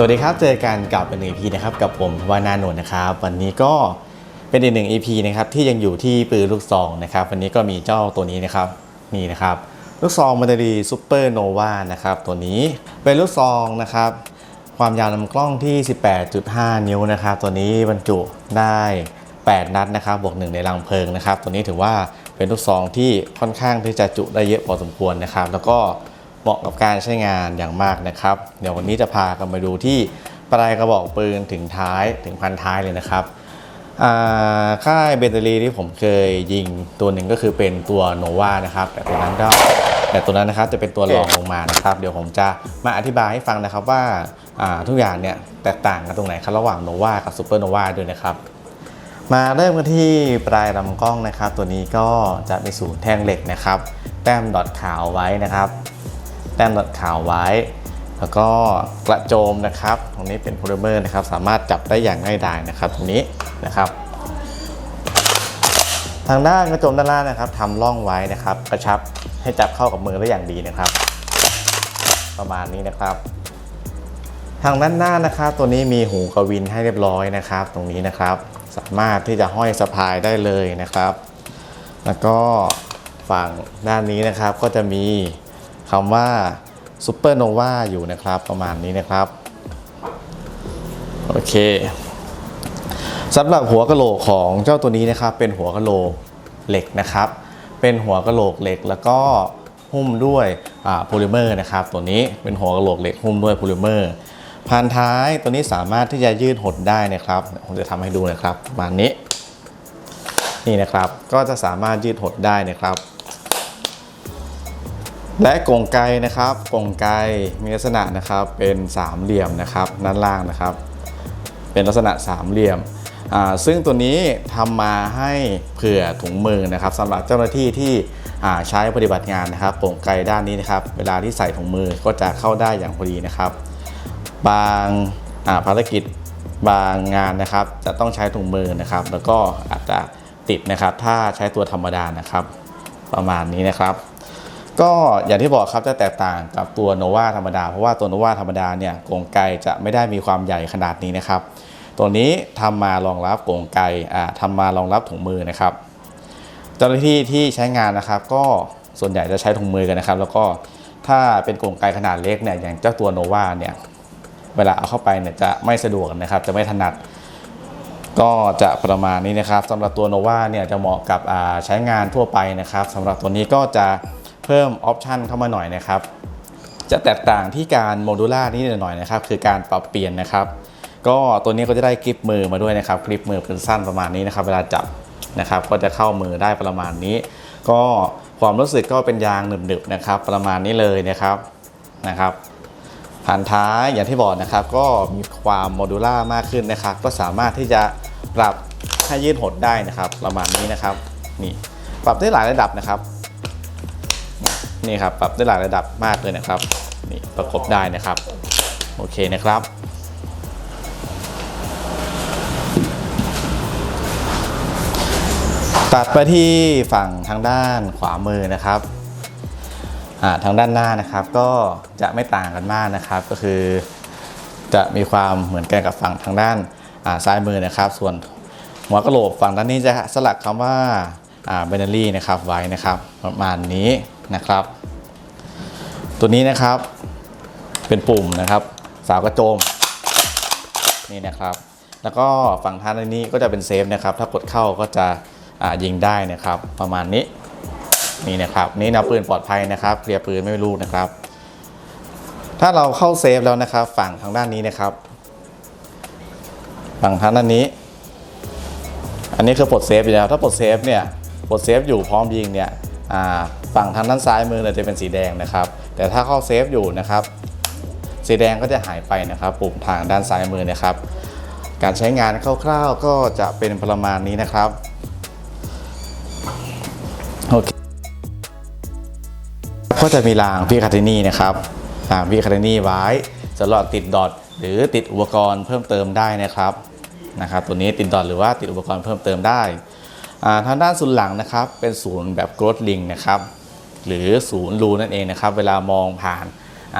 สวัสดีครับ เจอกันกับเป็น EP นะครับกับผมวานาโนนนะครับ วันนี้ก็เป็นอีกหนึ่ง EP นะครับที่ยังอยู่ที่ปืนลูกซองนะครับ วันนี้ก็มีเจ้าตัวนี้นะครับนี่นะครับ ลูกซองมันดีซูเปอร์โนวานะครับตัวนี้เป็นลูกซองนะครับ ความยาวลำกล้องที่ 18.5 นิ้วนะครับ ตัวนี้บรรจุได้ 8 นัดนะครับบวกหนึ่งในรังเพลิงนะครับ ตัวนี้ถือว่าเป็นลูกซองที่ค่อนข้างที่จะจุได้เยอะพอสมควรนะครับ แล้วก็ เหมาะกับการใช้งานอย่างมากนะครับ เดี๋ยววันนี้จะพากันไปดูที่ปลายกระบอกปืนถึงท้ายถึงพันท้ายเลยนะครับค่ายเบนเตอรี่ที่ผมเคยยิงตัวหนึ่งก็คือเป็นตัวโนวานะครับ แต่ตัวนั้นก็แต่ตัวนั้นนะครับจะเป็นตัวรองลงมานะครับ เดี๋ยวผมจะมาอธิบายให้ฟังนะครับว่าอ่าทุกอย่างเนี่ยแตกต่างกันตรงไหนครับระหว่างโนวากับซูเปอร์โนวาด้วยนะครับ มาเริ่มกันที่ปลายลำกล้องนะครับ ตัวนี้ก็จะมีศูนย์แท่งเหล็กนะครับ แต้มดอทขาวไว้นะครับ แต้มดอทขาวไว้ แล้วก็กระโจมนะครับ ตรงนี้เป็นโพลิเมอร์นะครับ สามารถจับได้อย่างง่ายดายนะครับตรงนี้นะครับทางด้านกระโจมด้านล่างนะครับทำร่องไว้นะครับ กระชับให้จับเข้ากับมือได้อย่างดีนะครับ ประมาณนี้นะครับ ทางด้านหน้านะครับตัวนี้มีหูกระวินให้เรียบร้อยนะครับ ตรงนี้นะครับ สามารถที่จะห้อยสะพายได้เลยนะครับ แล้วก็ฝั่งด้านนี้นะครับก็จะมี คำว่าซูเปอร์โนวาอยู่นะครับประมาณนี้นะครับ โอเคสำหรับหัวกะโหลกของเจ้าตัวนี้นะครับ เป็นหัวกะโหลกเหล็กนะครับ เป็นหัวกะโหลกเหล็กแล้วก็หุ้มด้วยโพลิเมอร์นะครับ ตัวนี้เป็นหัวกะโหลกเหล็กหุ้มด้วยโพลิเมอร์พันท้ายตัวนี้สามารถที่จะยืดหดได้นะครับผมจะทำให้ดูนะครับประมาณนี้ นี่นะครับก็จะสามารถยืดหดได้นะครับ และกรงไกนะครับกรงไกมีลักษณะนะครับเป็นสามเหลี่ยมนะครับด้านล่างนะครับ เป็นลักษณะสามเหลี่ยมอ่าซึ่งตัวนี้ทำมาให้เผื่อถุงมือนะครับสำหรับเจ้าหน้าที่ที่อ่าใช้ปฏิบัติงานนะครับกรงไกด้านนี้นะครับ เวลาที่ใส่ถุงมือก็จะเข้าได้อย่างพอดีนะครับ บางอ่าภารกิจบางงานนะครับ จะต้องใช้ถุงมือนะครับ แล้วก็อาจจะติดนะครับ ถ้าใช้ตัวธรรมดานะครับ ประมาณนี้นะครับ ก็อย่างที่บอกครับจะแตกต่างกับตัวโนวาธรรมดา เพราะว่าตัวโนวาธรรมดาเนี่ยกงไกจะไม่ได้มีความใหญ่ขนาดนี้นะครับ ตัวนี้ทำมารองรับกงไกอ่าทำมารองรับถุงมือนะครับ เจ้าหน้าที่ที่ใช้งานนะครับ ก็ส่วนใหญ่จะใช้ถุงมือกันนะครับ แล้วก็ถ้าเป็นกงไกขนาดเล็กเนี่ยอย่างเจ้าตัวโนวาเนี่ยเวลาเอาเข้าไปเนี่ยจะไม่สะดวกนะครับ จะไม่ถนัดก็จะประมาณนี้นะครับสำหรับตัวโนวาเนี่ยจะเหมาะกับใช้งานทั่วไปนะครับสำหรับตัวนี้ก็จะ เพิ่มออปชันเข้ามาหน่อยนะครับจะแตกต่างที่การโมดูล่านี้หน่อยนะครับคือการปรับเปลี่ยนนะครับ ก็ตัวนี้ก็จะได้กริปมือมาด้วยนะครับกริปมือเป็นสั้นประมาณนี้นะครับ เวลาจับนะครับ ก็จะเข้ามือได้ประมาณนี้ ก็ความรู้สึกก็เป็นยางหนึบๆนะครับ ประมาณนี้เลยนะครับนะครับผ่านท้ายอย่างที่บอกนะครับ ก็มีความโมดูล่ามากขึ้นนะครับ ก็สามารถที่จะปรับให้ยืดหดได้นะครับ ประมาณนี้นะครับนี่ปรับได้หลายระดับนะครับ นี่ครับปรับได้หลายระดับมากเลยนะครับนี่ประกบได้นะครับโอเคนะครับตัดไปที่ฝั่งทางด้านขวามือนะครับอ่าทางด้านหน้านะครับก็จะไม่ต่างกันมากนะครับ ก็คือ จะมีความเหมือนกันกับฝั่งทางด้านซ้ายมือนะครับ ส่วนหัวกะโหลกฝั่งด้านนี้จะสลักคำว่า เบนเนอรี่นะครับไว้นะครับประมาณนี้นะครับ ตัวนี้นะครับเป็นปุ่มนะครับ สาวกระโจมนี่นะครับ แล้วก็ฝั่งท้ายนนี้ก็จะเป็นเซฟนะครับ ถ้ากดเข้าก็จะยิงได้นะครับ ประมาณนี้นี่นะครับนี่นวปืนปลอดภัยนะครับเคลียร์ปืนไม่รู้นะครับ ถ้าเราเข้าเซฟแล้วนะครับ ฝั่งทางด้านนี้นะครับ ฝั่งทางด้านนี้ อันนี้คือปลดเซฟอยู่แล้วถ้าปลดเซฟเนี่ย ปลดเซฟอยู่พร้อมยิงเนี่ยฝั่งทางด้านซ้ายมือเนี่ยจะเป็นสีแดงนะครับ แต่ถ้าเข้าเซฟอยู่นะครับ สีแดงก็จะหายไปนะครับ ปุ่มทางด้านซ้ายมือนะครับ การใช้งานคร่าวๆก็จะเป็นประมาณนี้นะครับโอเคก็จะมีรางพี่คาเทนี่นะครับรางพี่คาเทนี่ไว้สำหรับติดดอทหรือติดอุปกรณ์เพิ่มเติมได้นะครับนะครับ ตัวนี้ติดดอทหรือว่าติดอุปกรณ์เพิ่มเติมได้ ทางด้านศูนย์หลังนะครับ เป็นศูนย์แบบกรดลิงนะครับหรือศูนย์รูนั่นเองนะครับ เวลามองผ่าน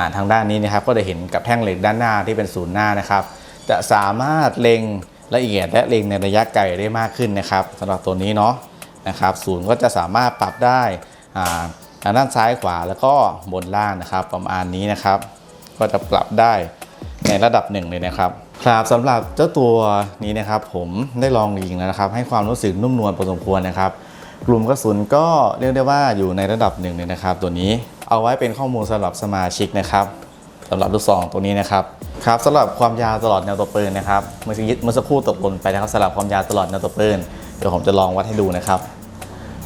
าทางด้านนี้นะครับ ก็จะเห็นกับแท่งเหล็กด้านหน้าที่เป็นศูนย์หน้านะครับ จะสามารถเล็งละเอียดและเล็งในระยะไกลได้มากขึ้นนะครับสำหรับตัวนี้เนาะนะครับ ศูนย์ก็จะสามารถปรับได้ทางด้านซ้ายขวาแล้วก็บนล่างนะครับ ประมาณนี้นะครับ ก็จะปรับได้ในระดับหนึ่งเลยนะครับ ครับสำหรับเจ้าตัวนี้นะครับผมได้ลองยิงแล้วนะครับ ให้ความรู้สึกนุ่มนวลพอสมควรนะครับ กลุ่มกระสุนก็เรียกได้ว่าอยู่ในระดับหนึ่งเลยนะครับ ตัวนี้เอาไว้เป็นข้อมูลสำหรับสมาชิกนะครับสำหรับลูกซองตัวนี้นะครับครับสำหรับความยาวตลอดแนวตัวปืนนะครับเมื่อกี้เมื่อสักครู่ตกหล่นไปนะครับสำหรับความยาวตลอดแนวตัวปืนเดี๋ยวผมจะลองวัดให้ดูนะครับ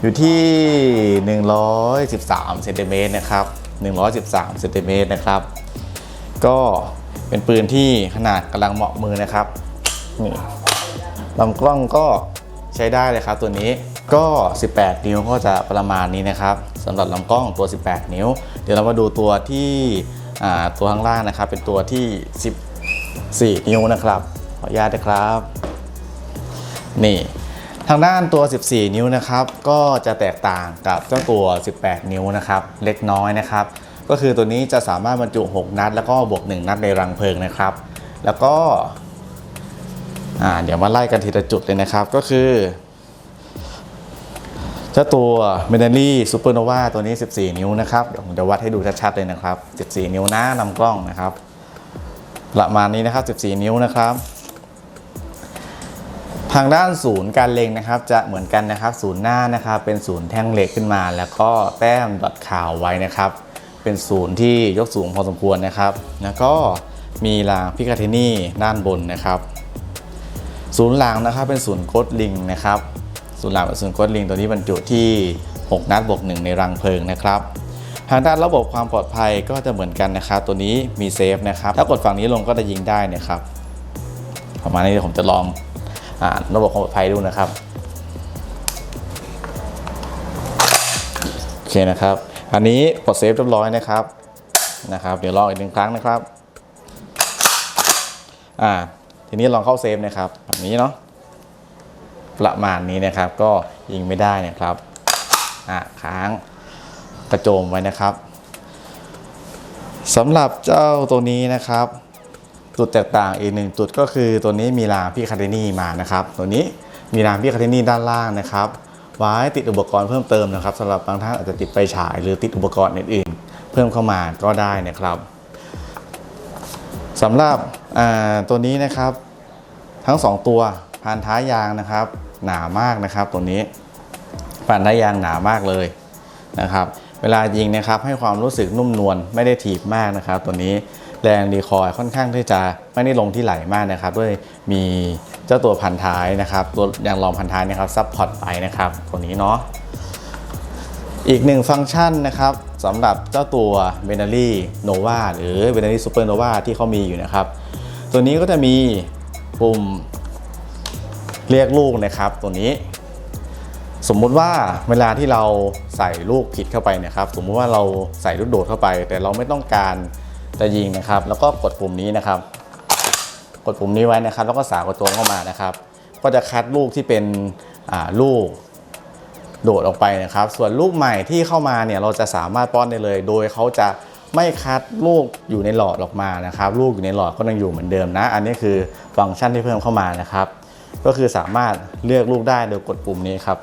อยู่ที่ 113เซนติเมตรนะครับ113เซนติเมตรนะครับก็ เป็นปืนที่ขนาดกำลังเหมาะมือนะครับนี่ลำกล้องก็ใช้ได้เลยครับตัวนี้ก็ 18 นิ้วก็จะประมาณนี้นะครับสำหรับลำกล้องตัว 18 นิ้ว เดี๋ยวเรามาดูตัวที่ตัวข้างล่างนะครับ เป็นตัวที่ 14 นิ้วนะครับขออนุญาตนะครับ นี่ทางด้านตัว 14 นิ้วนะครับ ก็จะแตกต่างกับเจ้าตัว 18 นิ้วนะครับ เล็กน้อยนะครับ ก็คือตัวนี้จะสามารถบรรจุ 6 นัด แล้วก็บวก 1 นัดในรังเพลิงนะครับ แล้วก็เดี๋ยวมาไล่กันทีละจุดเลยนะครับก็คือเจ้าตัว m e n a l y Supernova ตัวนี้ 14 นิ้วนะครับเดี๋ยวผมจะวัดให้ดูชัดๆเลยนะครับ 14 นิ้วนะนำกล้องนะครับ ประมาณนี้นะครับ 14 นิ้วนะครับ ทางด้านศูนย์การเล็งนะครับ จะเหมือนกันนะครับ ศูนย์หน้านะครับ เป็นศูนย์แท่งเหล็กขึ้นมา แล้วก็แต้มดอทขาวไว้นะครับ เป็นศูนย์ที่ยกสูงพอสมควรนะครับแล้วก็มีรางพิคาเทนี่ด้านบนนะครับ ศูนย์หลังนะครับเป็นศูนย์โคดลิงนะครับ ศูนย์หลังเป็นศูนย์โคดลิงตัวนี้บรรจุที่ 6 นัดบวก1ในรังเพลิงนะครับ ทางด้านระบบความปลอดภัยก็จะเหมือนกันนะครับ ตัวนี้มีเซฟนะครับ ถ้ากดฝั่งนี้ลงก็จะยิงได้นะครับ ประมาณนี้ผมจะลองอระบบความปลอดภัยดูนะครับ โอเคนะครับ อันนี้กดเซฟเรียบร้อยนะครับนะครับ เดี๋ยวลองอีกหนึ่งครั้งนะครับอ่าทีนี้ลองเข้าเซฟนะครับแบบนี้เนาะประมาณนี้นะครับ ก็ยิงไม่ได้นะครับอ่าค้างกระโจมไว้นะครับสำหรับเจ้าตัวนี้นะครับ จุดแตกต่างอีกหนึ่งจุดก็คือตัวนี้มีรางพี่คาเดนี่มานะครับ ตัวนี้มีรางพี่คาเดนี่ด้านล่างนะครับ ไว้ติดอุปกรณ์เพิ่มเติมนะครับสำหรับบางท่านอาจจะติดไฟฉาย หรือติดอุปกรณ์อื่นๆ เพิ่มเข้ามาก็ได้นะครับสำหรับตัวนี้นะครับ ทั้ง 2 ตัวพานท้ายยางนะครับ หนามากนะครับ ตัวนี้พานท้ายยางหนามากเลยนะครับ เวลายิงนะครับให้ความรู้สึกนุ่มนวลไม่ได้ถีบมากนะครับ ตัวนี้แรงดีคอยค่อนข้างที่จะไม่ได้ลงที่ไหลมากนะครับ ด้วยมี เจ้าตัวพันท้ายนะครับตัวยางรองพันท้ายนะครับซับพอร์ตไปนะครับตัวนี้เนาะอีกหนึ่งฟังก์ชันนะครับสำหรับเจ้าตัว b e n a l y Nova หรือ b e n a l y Super Nova ที่เขามีอยู่นะครับ ตัวนี้ก็จะมีปุ่มเรียกลูกนะครับ ตัวนี้ สมมุติว่าเวลาที่เราใส่ลูกผิดเข้าไปเนะครับ สมมุติว่าเราใส่ลูกโดดเข้าไป แต่เราไม่ต้องการจะยิงนะครับ แล้วก็กดปุ่มนี้นะครับ กดปุ่มนี้ไว้นะครับ แล้วก็สาวกระโจนเข้ามานะครับ ก็จะคัดลูกที่เป็นลูกโดดออกไปนะครับ ส่วนลูกใหม่ที่เข้ามาเนี่ยเราจะสามารถป้อนได้เลย โดยเขาจะไม่คัดลูกอยู่ในหลอดออกมานะครับ ลูกอยู่ในหลอดก็ยังอยู่เหมือนเดิมนะ อันนี้คือฟังก์ชันที่เพิ่มเข้ามานะครับ ก็คือสามารถเลือกลูกได้โดยกดปุ่มนี้ครับ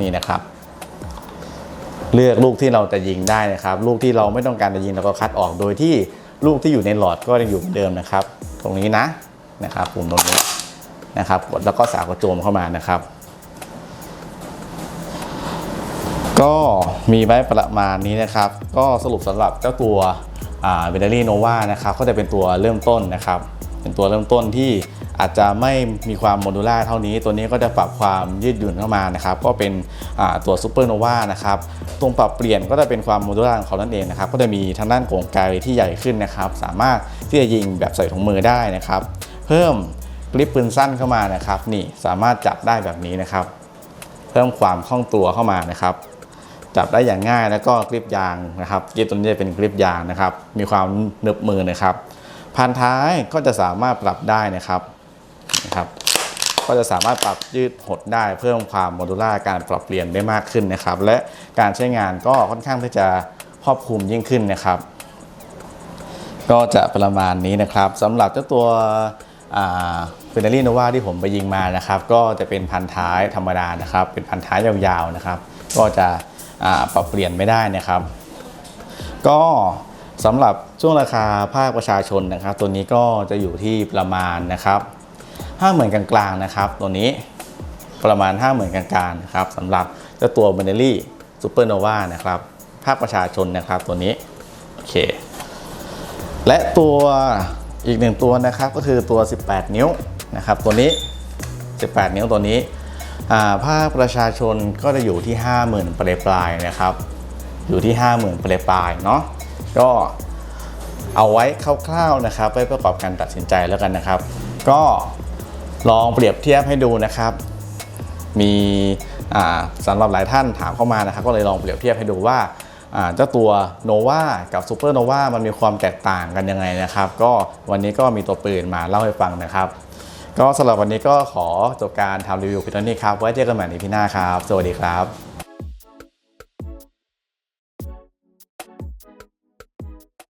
นี่นะครับ เลือกลูกที่เราจะยิงได้นะครับ ลูกที่เราไม่ต้องการจะยิงเราก็คัดออกโดยที่ลูกที่อยู่ในหลอดก็ยังอยู่เหมือนเดิมนะครับ ตรงนี้นะ นะครับปุ่มตรงนี้นะครับกดแล้วก็สาวกระโจมเข้ามานะครับ ก็มีไว้ประมาณนี้นะครับ ก็สรุปสำหรับเจ้าตัวเบเนอรี่โนวานะครับก็จะเป็นตัวเริ่มต้นนะครับ เป็นตัวเริ่มต้นที่อาจจะไม่มีความโมดูล่าเท่านี้ ตัวนี้ก็จะปรับความยืดหยุ่นเข้ามานะครับ ก็เป็นตัวซูเปอร์โนวานะครับ ตรงปรับเปลี่ยนก็จะเป็นความโมดูล่าของเขานั่นเองนะครับ ก็จะมีทางด้านโกงไกที่ใหญ่ขึ้นนะครับ สามารถที่จะยิงแบบใส่ถุงมือได้นะครับ เพิ่มกริปปืนสั้นเข้ามานะครับ นี่สามารถจับได้แบบนี้นะครับ เพิ่มความคล่องตัวเข้ามานะครับ จับได้อย่างง่ายแล้วก็กริปยางนะครับกริปตัวนี้จะเป็นกริปยางนะครับ มีความหนึบมือนะครับพันท้ายก็จะสามารถปรับได้นะครับนะครับ ก็จะสามารถปรับยืดหดได้เพิ่มความโมดูล่าการปรับเปลี่ยนได้มากขึ้นนะครับ และการใช้งานก็ค่อนข้างที่จะครอบคลุมยิ่งขึ้นนะครับ ก็จะประมาณนี้นะครับสำหรับเจ้าตัว ฟินารีโนวาที่ผมไปยิงมานะครับ ก็จะเป็นพันท้ายธรรมดานะครับ เป็นพันท้ายยาวๆนะครับ ก็จะปรับเปลี่ยนไม่ได้นะครับ ก็สำหรับช่วงราคาภาคประชาชนนะครับ ตัวนี้ก็จะอยู่ที่ประมาณนะครับห้าหมื่นกลางๆนะครับ ตัวนี้ประมาณ 5 0,000กลางๆนะครับสำหรับเจ้าตัวเบเนลี่ซูเปอร์โนวานะครับภาคประชาชนนะครับตัวนี้โอเคและตัว อีกหนึ่งตัวนะครับก็คือตัว 18 นิ้วนะครับตัวนี้ 18 นิ้วตัวนี้อ่าภาคประชาชนก็จะอยู่ที่ 50,000ปลายปลายนะครับ อยู่ที่ 50,000ปลายปลายเนาะก็เอาไว้คร่าวๆนะครับไว้ประกอบการตัดสินใจแล้วกันนะครับ ก็ลองเปรียบเทียบให้ดูนะครับ มีสำหรับหลายท่านถามเข้ามานะครับ ก็เลยลองเปรียบเทียบให้ดูว่า เจ้าตัวโนวากับซูเปอร์โนวามันมีความแตกต่างกันยังไงนะครับ ก็วันนี้ก็มีตัวปืนมาเล่าให้ฟังนะครับ ก็สำหรับวันนี้ก็ขอจบการทำรีวิวเพียงนี้ครับ ไว้เจอกันใหม่ในพีหน้าครับ สวัสดีครับ